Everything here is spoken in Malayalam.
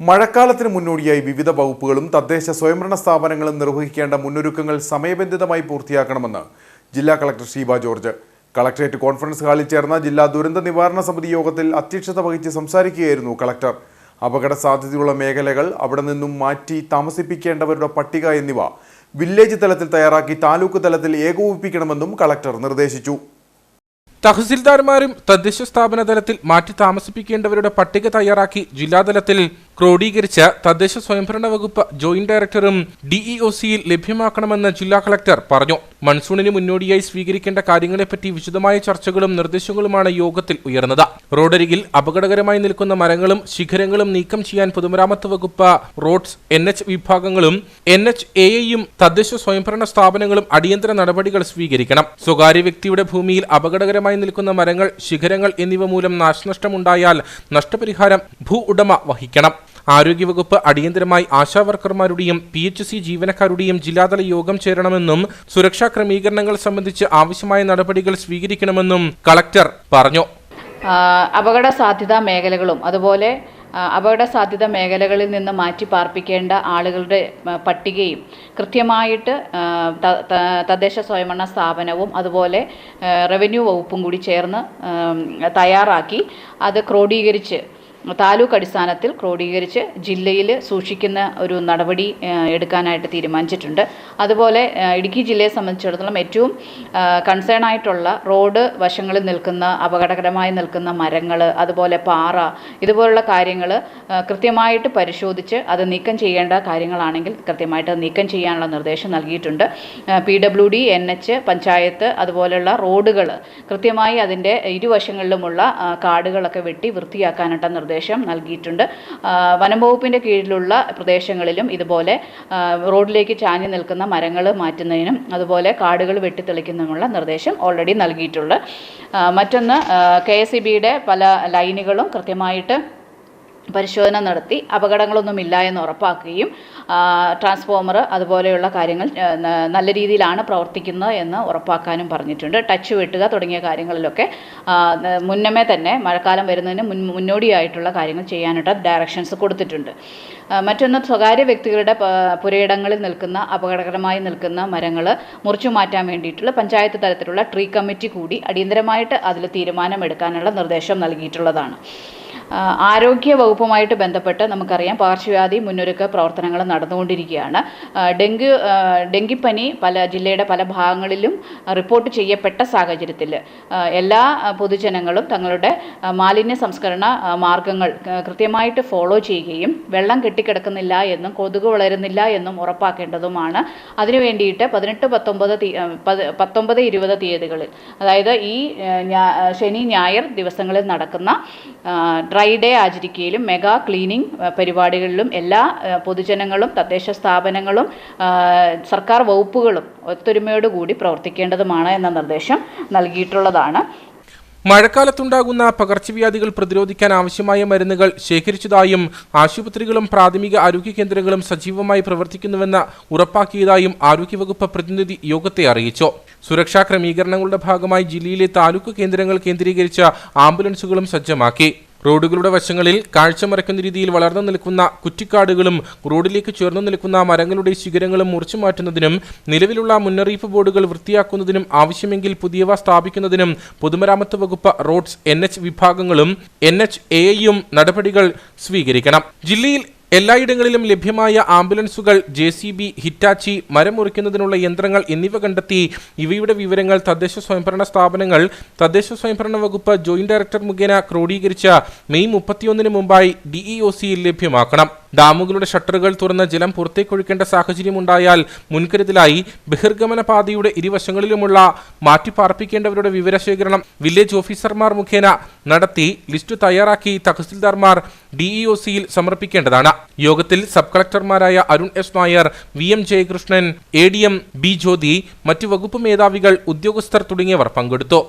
മഴക്കാലത്തിന് മുന്നോടിയായി വിവിധ വകുപ്പുകളും തദ്ദേശ സ്വയംഭരണ സ്ഥാപനങ്ങളും നിർവഹിക്കേണ്ട മുന്നൊരുക്കങ്ങൾ സമയബന്ധിതമായി പൂർത്തിയാക്കണമെന്ന് ജില്ലാ collector Sheeba George. Collectorate conference ഹാളിൽ ചേർന്ന ജില്ലാ ദുരന്ത നിവാരണ സമിതി യോഗത്തിൽ അധ്യക്ഷത വഹിച്ച് സംസാരിക്കുകയായിരുന്നു കളക്ടർ. അപകട സാധ്യതയുള്ള മേഖലകൾ അവിടെ നിന്നും മാറ്റി താമസിപ്പിക്കേണ്ടവരുടെ പട്ടിക എന്നിവ വില്ലേജ് തലത്തിൽ തയ്യാറാക്കി താലൂക്ക് തലത്തിൽ ഏകോപിപ്പിക്കണമെന്നും കളക്ടർ നിർദ്ദേശിച്ചു. തഹസിൽദാർമാരും തദ്ദേശ സ്ഥാപന തലത്തിൽ മാറ്റി താമസിപ്പിക്കേണ്ടവരുടെ പട്ടിക തയ്യാറാക്കി ജില്ലാതലത്തിൽ ക്രോഡീകരിച്ച് തദ്ദേശ സ്വയംഭരണ വകുപ്പ് ജോയിന്റ് ഡയറക്ടറും ഡിഇഒ സിയിൽ ലഭ്യമാക്കണമെന്ന് ജില്ലാ കളക്ടർ പറഞ്ഞു. മൺസൂണിന് മുന്നോടിയായി സ്വീകരിക്കേണ്ട കാര്യങ്ങളെപ്പറ്റി വിശദമായ ചർച്ചകളും നിർദ്ദേശങ്ങളുമാണ് യോഗത്തിൽ ഉയർന്നത്. റോഡരികിൽ അപകടകരമായി നിൽക്കുന്ന മരങ്ങളും ശിഖരങ്ങളും നീക്കം ചെയ്യാൻ പൊതുമരാമത്ത് വകുപ്പ് റോഡ്സ് എൻ എച്ച് വിഭാഗങ്ങളും എൻ എച്ച് എയും തദ്ദേശ സ്വയംഭരണ സ്ഥാപനങ്ങളും അടിയന്തര നടപടികൾ സ്വീകരിക്കണം. സ്വകാര്യ വ്യക്തിയുടെ ഭൂമിയിൽ അപകടകരമായി നിൽക്കുന്ന മരങ്ങൾ ശിഖരങ്ങൾ എന്നിവ മൂലം നാശനഷ്ടമുണ്ടായാൽ നഷ്ടപരിഹാരം ഭൂ ഉടമ വഹിക്കണം. ആരോഗ്യവകുപ്പ് അടിയന്തരമായി ആശാവർക്കർമാരുടെയും പി എച്ച് സി ജീവനക്കാരുടെയും ജില്ലാതല യോഗം ചേരണമെന്നും സുരക്ഷാ ക്രമീകരണങ്ങൾ സംബന്ധിച്ച് ആവശ്യമായ നടപടികൾ സ്വീകരിക്കണമെന്നും കളക്ടർ പറഞ്ഞു. അപകട സാധ്യതാ മേഖലകളും അതുപോലെ അപകട സാധ്യത മേഖലകളിൽ നിന്ന് മാറ്റി പാർപ്പിക്കേണ്ട ആളുകളുടെ പട്ടികയും കൃത്യമായിട്ട് തദ്ദേശ സ്വയംഭരണ സ്ഥാപനവും അതുപോലെ റവന്യൂ വകുപ്പും കൂടി ചേർന്ന് തയ്യാറാക്കി അത് ക്രോഡീകരിച്ച് താലൂക്ക് അടിസ്ഥാനത്തിൽ ക്രോഡീകരിച്ച് ജില്ലയിൽ സൂക്ഷിക്കുന്ന ഒരു നടപടി എടുക്കാനായിട്ട് തീരുമാനിച്ചിട്ടുണ്ട്. അതുപോലെ ഇടുക്കി ജില്ലയെ സംബന്ധിച്ചിടത്തോളം ഏറ്റവും കൺസേൺ ആയിട്ടുള്ള റോഡ് വശങ്ങളിൽ നിൽക്കുന്ന അപകടകരമായി നിൽക്കുന്ന മരങ്ങൾ അതുപോലെ പാറ ഇതുപോലുള്ള കാര്യങ്ങൾ കൃത്യമായിട്ട് പരിശോധിച്ച് അത് നീക്കം ചെയ്യേണ്ട കാര്യങ്ങളാണെങ്കിൽ കൃത്യമായിട്ട് നീക്കം ചെയ്യാനുള്ള നിർദ്ദേശം നൽകിയിട്ടുണ്ട്. P W D N H panchayat അതുപോലെയുള്ള റോഡുകൾ കൃത്യമായി അതിന്റെ ഇരുവശങ്ങളിലുമുള്ള കാടുകളൊക്കെ വെട്ടി വൃത്തിയാക്കാനായിട്ട് നിർദ്ദേശം നൽകിയിട്ടുണ്ട്. ആ, വനം വകുപ്പിന്റെ കീഴിലുള്ള പ്രദേശങ്ങളിലും ഇതുപോലെ റോഡിലേക്ക് ചാഞ്ഞു നിൽക്കുന്ന മരങ്ങൾ മാറ്റുന്നതിനും അതുപോലെ കാടുകൾ വെട്ടിത്തെളിക്കുന്നതിനുമുള്ള നിർദ്ദേശം ഓൾറെഡി നൽകിയിട്ടുണ്ട്. മറ്റൊന്ന് കെ എസ് ബിയുടെ പല ലൈനുകളും കൃത്യമായിട്ട് പരിശോധന നടത്തി അപകടങ്ങളൊന്നുമില്ല എന്ന് ഉറപ്പാക്കുകയും ട്രാൻസ്ഫോമർ അതുപോലെയുള്ള കാര്യങ്ങൾ നല്ല രീതിയിലാണ് പ്രവർത്തിക്കുന്നത് എന്ന് ഉറപ്പാക്കാനും പറഞ്ഞിട്ടുണ്ട്. ടച്ച് വെട്ടുക തുടങ്ങിയ കാര്യങ്ങളിലൊക്കെ മുന്നമേ തന്നെ മഴക്കാലം വരുന്നതിന് മുൻ മുന്നോടിയായിട്ടുള്ള കാര്യങ്ങൾ ചെയ്യാനായിട്ട് ഡയറക്ഷൻസ് കൊടുത്തിട്ടുണ്ട്. മറ്റൊന്ന് സ്വകാര്യ വ്യക്തികളുടെ പുരയിടങ്ങളിൽ നിൽക്കുന്ന അപകടകരമായി നിൽക്കുന്ന മരങ്ങൾ മുറിച്ചു മാറ്റാൻ വേണ്ടിയിട്ടുള്ള പഞ്ചായത്ത് തലത്തിലുള്ള ട്രീ കമ്മിറ്റി കൂടി അടിയന്തരമായിട്ട് അതിൽ തീരുമാനമെടുക്കാനുള്ള നിർദ്ദേശം നൽകിയിട്ടുള്ളതാണ്. ആരോഗ്യ വകുപ്പുമായിട്ട് ബന്ധപ്പെട്ട് നമുക്കറിയാം പകർച്ചവ്യാധി മുന്നൊരുക്ക പ്രവർത്തനങ്ങൾ നടന്നുകൊണ്ടിരിക്കുകയാണ്. ഡെങ്കു ഡെങ്കിപ്പനി പല ജില്ലയുടെ പല ഭാഗങ്ങളിലും റിപ്പോർട്ട് ചെയ്യപ്പെട്ട സാഹചര്യത്തിൽ എല്ലാ പൊതുജനങ്ങളും തങ്ങളുടെ മാലിന്യ സംസ്കരണ മാർഗങ്ങൾ കൃത്യമായിട്ട് ഫോളോ ചെയ്യുകയും വെള്ളം കെട്ടിക്കിടക്കുന്നില്ല എന്നും കൊതുക് വളരുന്നില്ല എന്നും ഉറപ്പാക്കേണ്ടതുമാണ്. അതിനു വേണ്ടിയിട്ട് പതിനെട്ട് പത്തൊമ്പത് പത്തൊമ്പത് ഇരുപത് തീയതികളിൽ അതായത് ഈ ശനി ഞായർ ദിവസങ്ങളിൽ നടക്കുന്ന ഡ്രൈ ഡേ ആചരിക്കുകയിലും മെഗാ ക്ലീനിങ് പരിപാടികളിലും എല്ലാ പൊതുജനങ്ങളും തദ്ദേശ സ്ഥാപനങ്ങളും സർക്കാർ വകുപ്പുകളും ഒത്തൊരുമയോടുകൂടി പ്രവർത്തിക്കേണ്ടതുമാണ് എന്ന നിർദ്ദേശം നൽകിയിട്ടുള്ളതാണ്. മഴക്കാലത്തുണ്ടാകുന്ന പകർച്ചവ്യാധികൾ പ്രതിരോധിക്കാൻ ആവശ്യമായ മരുന്നുകൾ ശേഖരിച്ചതായും ആശുപത്രികളും പ്രാഥമിക ആരോഗ്യ കേന്ദ്രങ്ങളും സജീവമായി പ്രവർത്തിക്കുന്നുവെന്ന് ഉറപ്പാക്കിയതായും ആരോഗ്യവകുപ്പ് പ്രതിനിധി യോഗത്തെ അറിയിച്ചു. സുരക്ഷാ ക്രമീകരണങ്ങളുടെ ഭാഗമായി ജില്ലയിലെ താലൂക്ക് കേന്ദ്രങ്ങൾ കേന്ദ്രീകരിച്ച ആംബുലൻസുകളും സജ്ജമാക്കി. റോഡുകളുടെ വശങ്ങളിൽ കാഴ്ച മറക്കുന്ന രീതിയിൽ വളർന്നു നിൽക്കുന്ന കുറ്റിക്കാടുകളും റോഡിലേക്ക് ചേർന്നു നിൽക്കുന്ന മരങ്ങളുടെ ശിഖരങ്ങളും മുറിച്ചു മാറ്റുന്നതിനും നിലവിലുള്ള മുന്നറിയിപ്പ് ബോർഡുകൾ വൃത്തിയാക്കുന്നതിനും ആവശ്യമെങ്കിൽ പുതിയവ സ്ഥാപിക്കുന്നതിനും പൊതുമരാമത്ത് വകുപ്പ് റോഡ്സ് എൻ വിഭാഗങ്ങളും എൻ എച്ച് നടപടികൾ സ്വീകരിക്കണം. ജില്ലയിൽ എല്ലായിടങ്ങളിലും ലഭ്യമായ ആംബുലൻസുകൾ ജെ സി ബി ഹിറ്റാച്ചി മരം മുറിക്കുന്നതിനുള്ള യന്ത്രങ്ങൾ എന്നിവ കണ്ടെത്തി. ഇവയുടെ വിവരങ്ങൾ തദ്ദേശ സ്വയംഭരണ സ്ഥാപനങ്ങൾ തദ്ദേശ സ്വയംഭരണ വകുപ്പ് ജോയിന്റ് ഡയറക്ടർ മുഖേന ക്രോഡീകരിച്ച മെയ് മുപ്പത്തിയൊന്നിന് മുമ്പായി ഡിഇഒ സിയിൽ ലഭ്യമാക്കണം. ഡാമുകളുടെ ഷട്ടറുകൾ തുറന്ന് ജലം പുറത്തേക്കൊഴുക്കേണ്ട സാഹചര്യമുണ്ടായാൽ മുൻകരുതലായി ബഹിർഗമന പാതയുടെ ഇരുവശങ്ങളിലുമുള്ള മാറ്റിപ്പാർപ്പിക്കേണ്ടവരുടെ വിവരശേഖരണം വില്ലേജ് ഓഫീസർമാർ മുഖേന നടത്തി ലിസ്റ്റ് തയ്യാറാക്കി തഹസിൽദാർമാർ ഡിഇഒ സിയിൽ സമർപ്പിക്കേണ്ടതാണ്. യോഗത്തിൽ sub കളക്ടർമാരായ Arun S Nair V M Jayakrishnan A D M B Jyothi മറ്റു വകുപ്പ് മേധാവികൾ ഉദ്യോഗസ്ഥർ തുടങ്ങിയവർ പങ്കെടുത്തു.